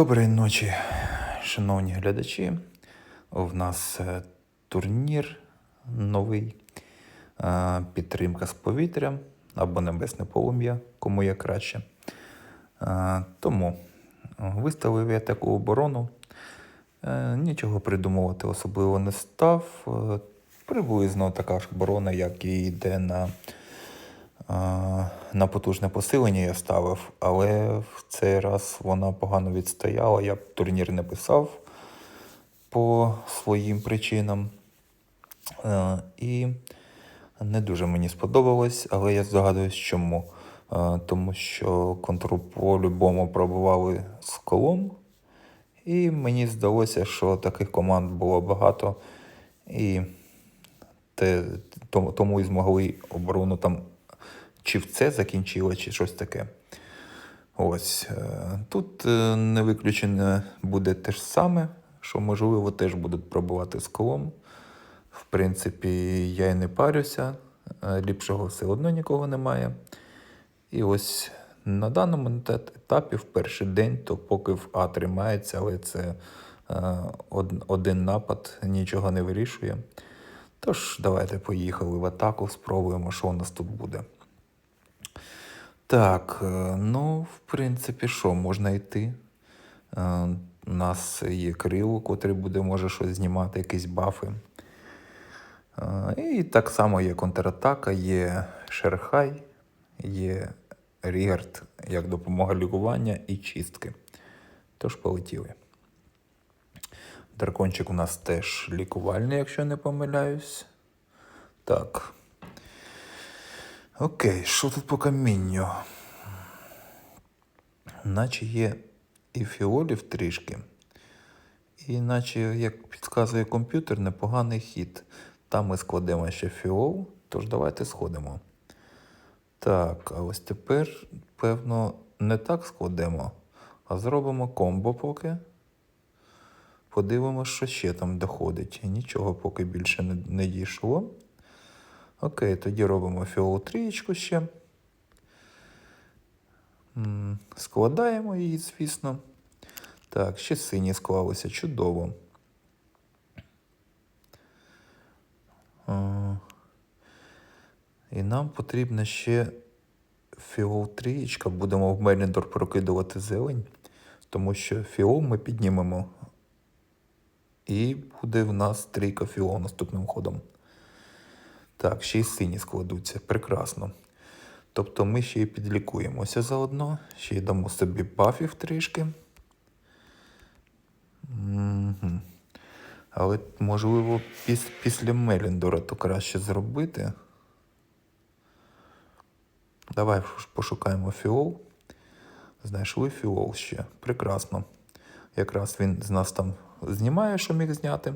Доброї ночі, шановні глядачі. В нас е, турнір новий, е, підтримка з повітря або небесне полум'я, кому є краще. Е, Тому виставив я таку оборону. Нічого придумувати особливо не став. Приблизно така ж оборона, як і йде на на потужне посилення я ставив, але в цей раз вона погано відстояла. Я турнір не писав по своїм причинам. Е, І не дуже мені сподобалось, але я здогадуюсь, чому. Е, Тому що контру по-любому пробували з колом. І мені здалося, що таких команд було багато. І те, тому і змогли оборону там чи в це закінчило, чи щось таке. Ось. е, Тут е, не виключене буде те ж саме, що, можливо, теж будуть пробувати з колом. В принципі, я і не парюся, е, ліпшого все одно нікого немає. І ось на даному етапі, в перший день, то поки в А тримається, але це один напад нічого не вирішує. Тож, давайте поїхали в атаку, спробуємо, що у нас тут буде. Так, е, ну, в принципі, що, можна йти. Е, У нас є Крило, котрий буде, може, щось знімати, якісь бафи. Е, І так само є контратака, є Шерхай, є Рігард як допомога лікування і чистки. Тож полетіли. Дракончик у нас теж лікувальний, якщо не помиляюсь. Так. Окей, що тут по камінню? Наче є і фіолів трішки. І наче, як підказує комп'ютер, непоганий хід. Там ми складемо ще фіол, тож давайте сходимо. Так, а ось тепер, певно, не так складемо, а зробимо комбо поки. Подивимося, що ще там доходить. Нічого поки більше не, дійшло. Окей, тоді робимо фіол трієчку ще. Складаємо її, звісно. Так, ще сині склалися. Чудово. І нам потрібно ще фіол трієчка. Будемо в Меліндор прокидувати зелень, тому що фіол ми піднімемо. І буде в нас трійка фіол наступним ходом. Так, ще й сині складуться. Прекрасно. Тобто ми ще й підлікуємося заодно, ще й дамо собі бафів трішки. Мгм. Але можливо піс- після Меліндора то краще зробити. Давай пошукаємо фіол. Знайшли фіол ще. Прекрасно. Якраз він з нас там знімає, що міг зняти.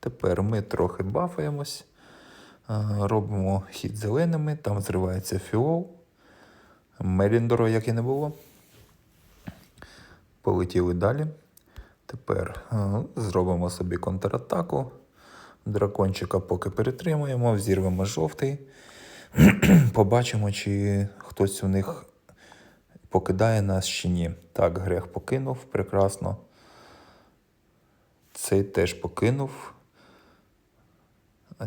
Тепер ми трохи бафаємось. Робимо хід зеленими, там зривається фіол. Меріндора, як і не було. Полетіли далі. Тепер зробимо собі контратаку. Дракончика поки перетримуємо, взірвемо жовтий. Побачимо, чи хтось у них покидає нас чи ні. Так, грех покинув, прекрасно. Цей теж покинув.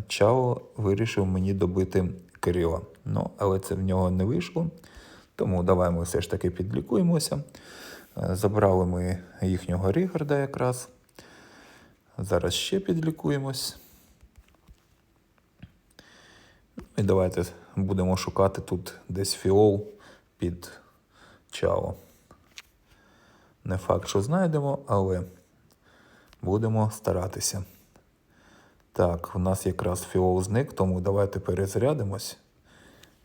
Чао вирішив мені добити Кирила. Ну, але це в нього не вийшло. Тому давай ми все ж таки підлікуємося. Е, Забрали ми їхнього Рігарда якраз. Зараз ще підлікуємось. Ну, І давайте будемо шукати тут десь фіол під Чао. Не факт, що знайдемо, але будемо старатися. Так, у нас якраз фіол зник, тому давайте перезарядимось.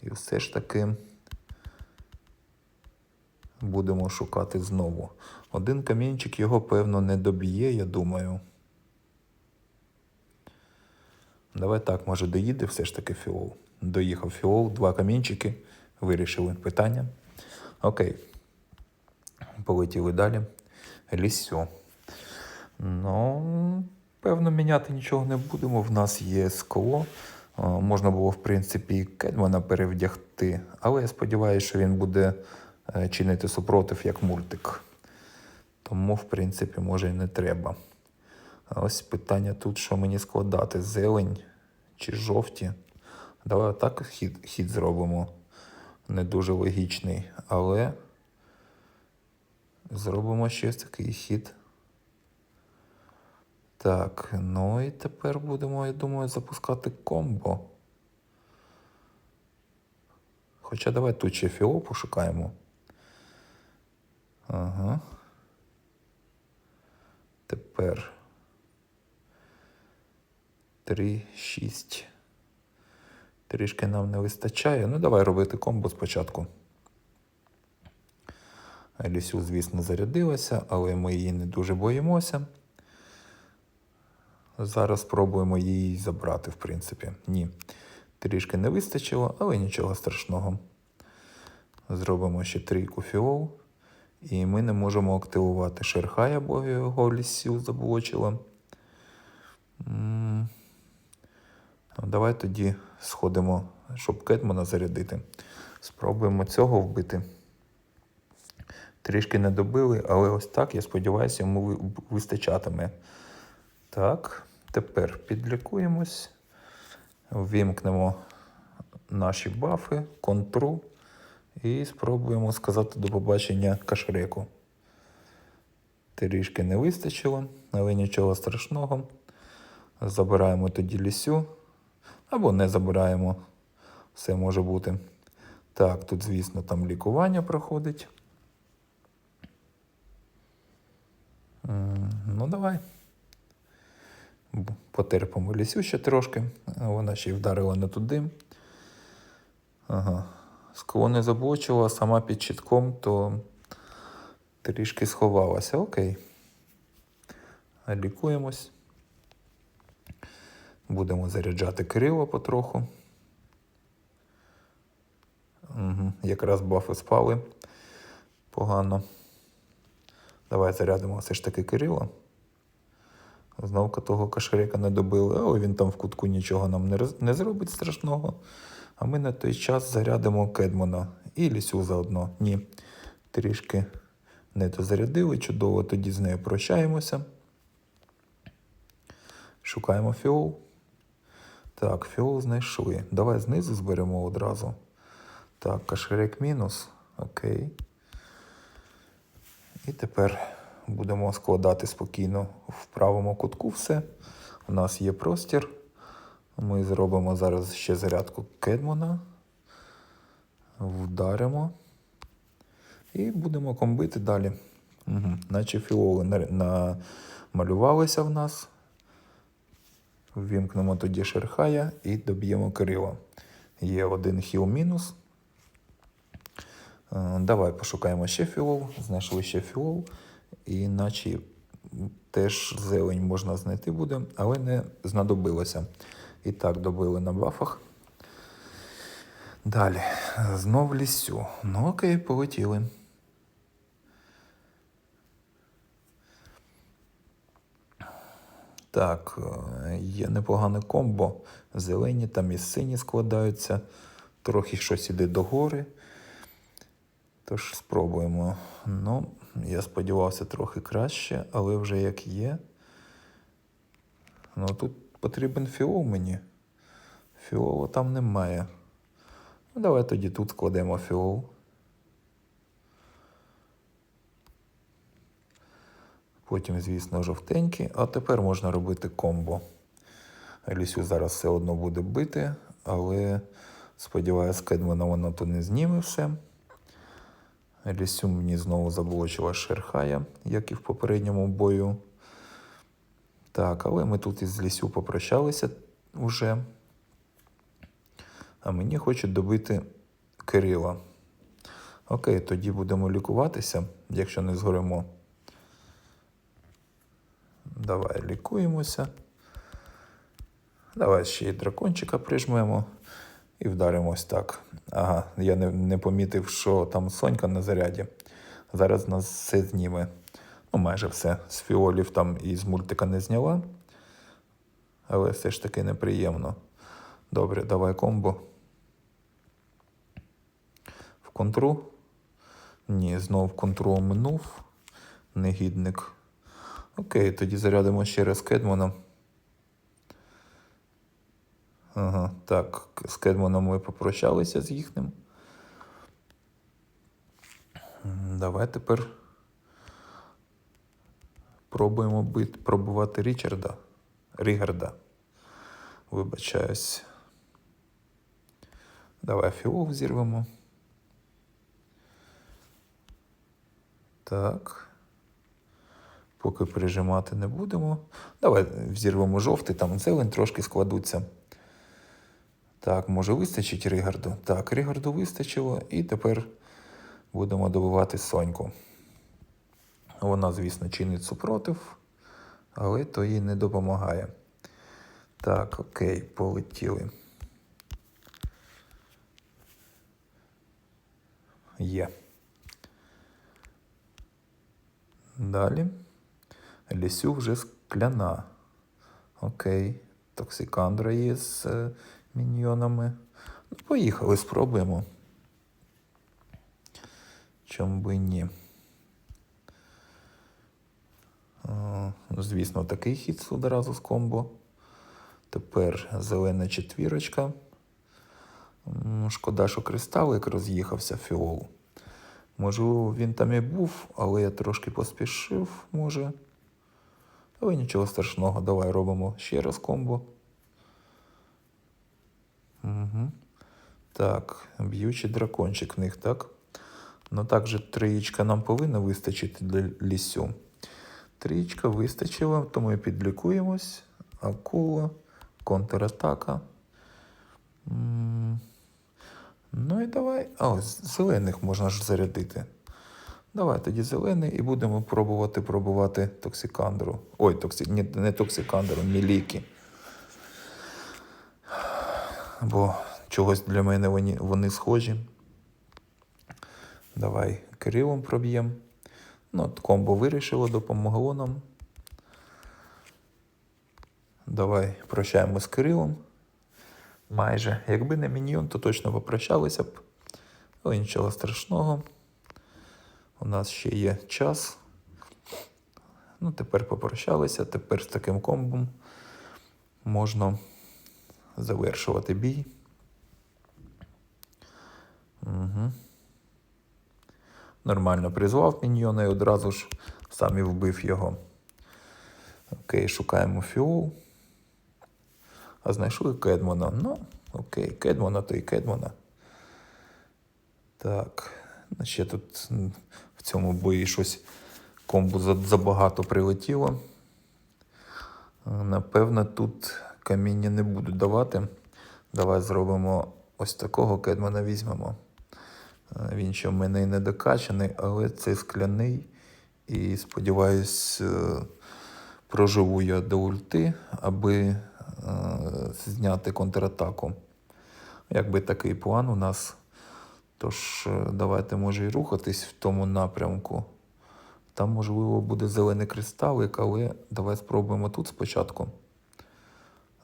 І все ж таки будемо шукати знову. Один камінчик його, певно, не доб'є, я думаю. Давай так, може, доїде все ж таки фіол. Доїхав фіол, два камінчики, вирішили питання. Окей. Полетіли далі. Лісьо. Ну, певно, міняти нічого не будемо. В нас є скло. Е, Можна було, в принципі, і Кельмана перевдягти, але я сподіваюся, що він буде е, чинити супротив як мультик. Тому, в принципі, може і не треба. Ось питання тут, що мені складати: зелень чи жовті. Давай отак хід, хід зробимо. Не дуже логічний, але зробимо ще такий хід. Так, ну і тепер будемо, я думаю, запускати комбо. Хоча давай тут ще фіо пошукаємо. Ага. Тепер 3, 6. Трішки нам не вистачає. Ну, давай робити комбо спочатку. Лісю, звісно, зарядилася, але ми її не дуже боїмося. Зараз спробуємо її забрати, в принципі. Ні. Трішки не вистачило, але нічого страшного. Зробимо ще трійку фіол. І ми не можемо активувати Шерхая, бо його лісю заблочило. Ну, Давай тоді сходимо, щоб Кетмана зарядити. Спробуємо цього вбити. Трішки не добили, але ось так, я сподіваюся, йому вистачатиме. Так, тепер підлікуємось, вімкнемо наші бафи, контру і спробуємо сказати до побачення кашреку. Трішки не вистачило, але нічого страшного. Забираємо тоді лісю або не забираємо. Все може бути. Так, тут, звісно, там лікування проходить. Ну, давай. Потерпимо лісю ще трошки. Вона ще й вдарила не туди. Ага. Скло не сама під щитком, то трішки сховалася. Окей. Лікуємось. Будемо заряджати Кирила потроху. Угу. Якраз бафи спали погано. Давай зарядимо все ж таки Кирила. Знову того кашерика не добили, але він там в кутку нічого нам не, роз- не зробить страшного. А ми на той час зарядимо Кедмона і лісю заодно. Ні. Трішки не дозарядили, чудово, тоді з нею прощаємося. Шукаємо фіол. Так, фіол знайшли. Давай знизу зберемо одразу. Так, кашерик мінус. Окей. І тепер будемо складати спокійно в правому кутку все. У нас є простір. Ми зробимо зараз ще зарядку Кедмона. Вдаримо. І будемо комбити далі. Угу. Наче фіоли намалювалися в нас. Ввімкнемо тоді Шерхая і доб'ємо Кирила. Є один хіл мінус. Е, Давай пошукаємо ще фіол. Знайшли ще фіол. І наче теж зелень можна знайти буде, але не знадобилося. І так, добили на бафах. Далі. Знов лісю. Ну окей, полетіли. Так, е, є непогане комбо. Зелені там і сині складаються. Трохи щось іде догори. Тож спробуємо. Ну, я сподівався трохи краще, але вже як є. Ну тут потрібен фіол мені. Фіолу там немає. Ну, давай тоді тут складемо фіол. Потім, звісно, жовтенький, а тепер можна робити комбо. Лісю зараз все одно буде бити, але сподіваюся, Кедмана вона то не зніме все. Лісю мені знову заблочила Шерхая, як і в попередньому бою. Так, але ми тут із Лісю попрощалися вже. А мені хочуть добити Кирила. Окей, тоді будемо лікуватися, якщо не згоремо. Давай лікуємося. Давай ще й дракончика прижмемо і вдаримо ось так. Ага, я не, не помітив, що там Сонька на заряді. Зараз нас все зніме. Ну, майже все. З фіолів там і з мультика не зняла. Але все ж таки неприємно. Добре, давай комбо. В контру. Ні, знов контру минув. негідник. Окей, тоді зарядимо ще раз Кедмоном. Ага, так, з Кедмоном ми попрощалися з їхнім. Давай тепер пробуємо бит, пробувати Річарда. Рігарда. Вибачаюсь. Давай фіол зірвемо. Так. Поки прижимати не будемо. Давай взірвемо жовтий, там зелень трошки складуться. Так, може вистачить Рігарду? Так, Рігарду вистачило, і тепер будемо добивати Соньку. Вона, звісно, чинить супротив, але то їй не допомагає. Так, окей, полетіли. Є. Далі. Лісю вже скляна. Окей. Токсикандра є з е, міньйонами. Ну, поїхали, спробуємо. Чому би ні. Ну, Звісно, такий хід одразу з комбо. Тепер зелена четвірочка. Шкода, що кристалик роз'їхався фіол. Можливо, він там і був, але я трошки поспішив, може. Але нічого страшного, давай робимо ще раз комбо. Угу. Так, б'ючий дракончик в них, так? Ну так же трієчка нам повинна вистачити для лісю. Трієчка вистачила, тому і підлікуємось. Акула, контратака. Ну і давай. А, зелених можна ж зарядити. Давай тоді зелений і будемо пробувати пробувати токсикандру. Ой, токсі... Ні, не токсикандру, міліки. Бо чогось для мене вони, вони схожі. Давай Кирилом проб'ємо. Ну, комбо вирішило, допомогло нам. Давай прощаємо з Кирилом. Майже. Якби не міньйон, то точно попрощалися б. Але нічого страшного. У нас ще є час. Ну, тепер попрощалися. Тепер з таким комбом можна завершувати бій. Угу. Нормально призвав міньйона і одразу ж сам і вбив його. Окей, шукаємо фіол. А знайшли Кедмона. Ну, окей, Кедмона то і Кедмона. Так. ну, Ще тут в цьому бої щось комбу забагато прилетіло. Напевно, тут каміння не буду давати. Давай зробимо ось такого Кедмана візьмемо. Е, Він ще в мене і не докачаний, але це скляний. І сподіваюсь, е, проживу я до ульти, аби е, зняти контратаку. Якби такий план у нас. Тож давайте може і рухатись в тому напрямку. Там, можливо, буде зелений кристалик, але давай спробуємо тут спочатку.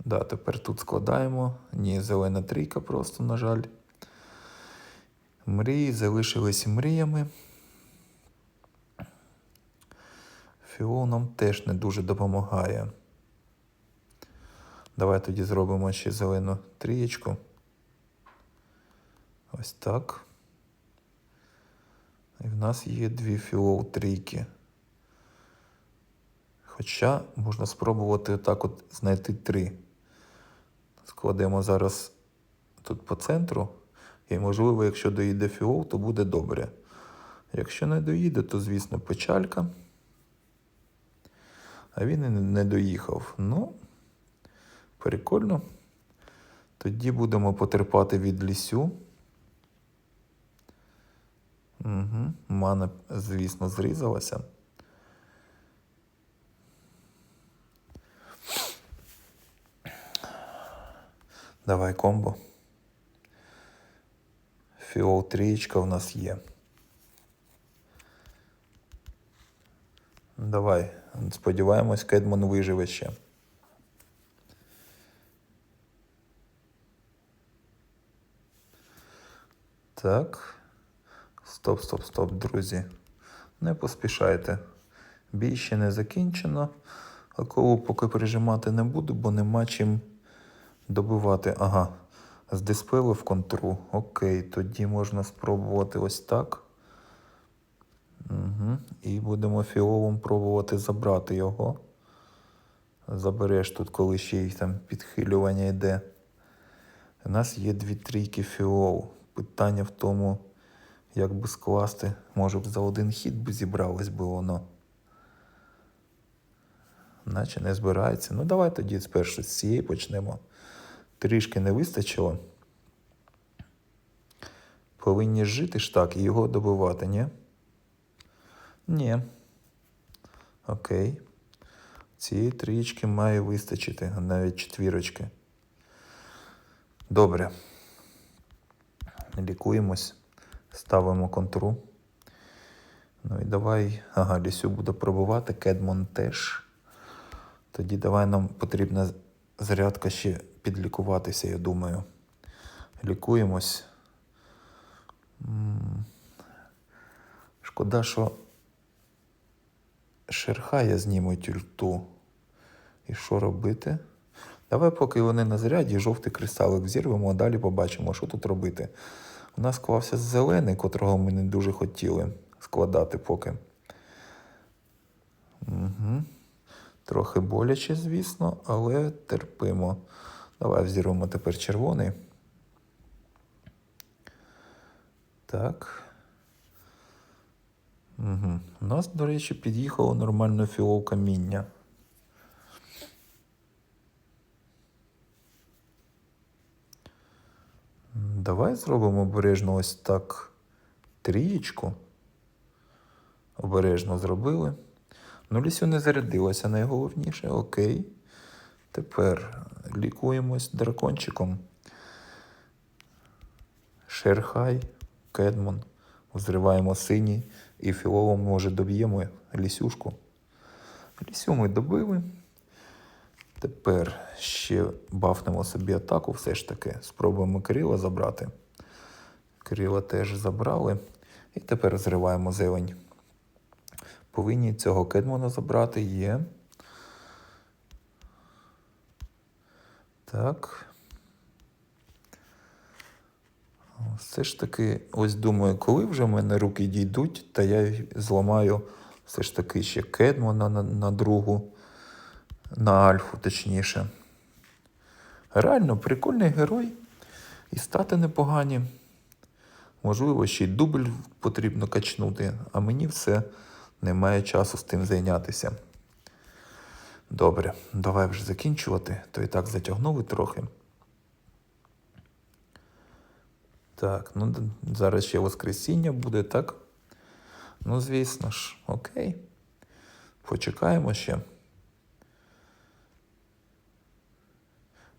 Да, тепер тут складаємо. Ні, зелена трійка просто, на жаль. Мрії залишились мріями. Фіол нам теж не дуже допомагає. Давай тоді зробимо ще зелену трієчку. Ось так. І в нас є дві фіол трійки. Хоча можна спробувати так от знайти три. Складемо зараз тут по центру. І, можливо, якщо доїде фіол, то буде добре. Якщо не доїде, то, звісно, печалька. А він і не доїхав. Ну, прикольно. Тоді будемо потерпати від лісю. Угу. Мана, звісно, зрізалася. Давай комбо. Фіол трієчка у нас є. Давай. Сподіваємось, Кедман виживе ще. Так. Стоп, стоп, стоп, друзі. Не поспішайте. Бій ще не закінчено. Коло поки пережимати не буду, бо нема чим добивати. Ага. З диспелу в контру. Окей, тоді можна спробувати ось так. Угу. І будемо фіолом пробувати забрати його. Забереш тут, коли ще й там підхилювання йде. У нас є дві трійки фіол. Питання в тому, як би скласти. Може б за один хід би зібралось би воно. Наче не збирається. Ну, давай тоді спершу з цієї почнемо. Трішки не вистачило. Повинні жити ж так і його добивати, ні? Ні. Окей. Цієї трієчки має вистачити, навіть четвірочки. Добре. Лікуємось, ставимо контру. Ну і давай. Ага, Лісю буде пробувати, Кедмон теж. Тоді давай нам потрібна зарядка ще підлікуватися, я думаю. Лікуємось. Шкода, що Шерхая знімуть ульту. І що робити? Давай, поки вони на заряді, жовтий кристалик взірвемо, а далі побачимо, що тут робити. У нас склався зелений, котрого ми не дуже хотіли складати поки. Угу. Трохи боляче, звісно, але терпимо. Давай взірвемо тепер червоний. Так. Угу. У нас, до речі, під'їхало нормально фіол каміння. Давай зробимо обережно ось так трієчку. Обережно зробили. Ну, лісю не зарядилося найголовніше. Окей. Тепер лікуємось дракончиком. Шерхай, Кедмон. Взриваємо синій і філолом, може, доб'ємо лісюшку. Лісю ми добили. Тепер ще бафнемо собі атаку, все ж таки. Спробуємо Кирила забрати. Кирила теж забрали. І тепер зриваємо зелень. Повинні цього кедмона забрати є. Так. Все ж таки, ось думаю, коли вже в мене руки дійдуть, та я зламаю все ж таки ще кедмона на, на другу, на альфу, точніше. Реально прикольний герой. І стати непогані. Можливо, ще й дубль потрібно качнути, а мені все немає часу з тим зайнятися. Добре, давай вже закінчувати, то і так затягнули трохи. Так, ну зараз ще Воскресіння буде, так? Ну, звісно ж, окей. Почекаємо ще.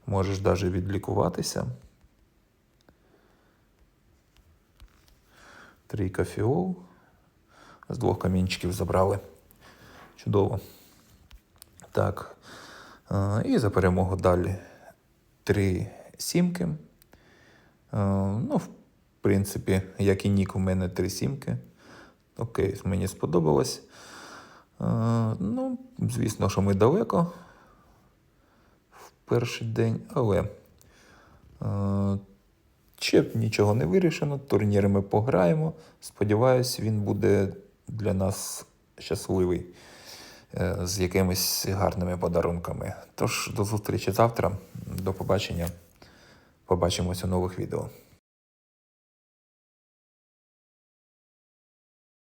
Можеш навіть відлікуватися. Трійка фіол. З двох камінчиків забрали. Чудово. Так. Е, І за перемогу далі. Три сімки. Е, Ну, в принципі, як і нік, у мене три сімки. Окей, мені сподобалось. Е, Ну, звісно, що ми далеко в перший день, але ще нічого не вирішено. Турніри ми пограємо. Сподіваюсь, він буде для нас щасливий з якимись гарними подарунками. Тож до зустрічі завтра. До побачення. Побачимось у нових відео.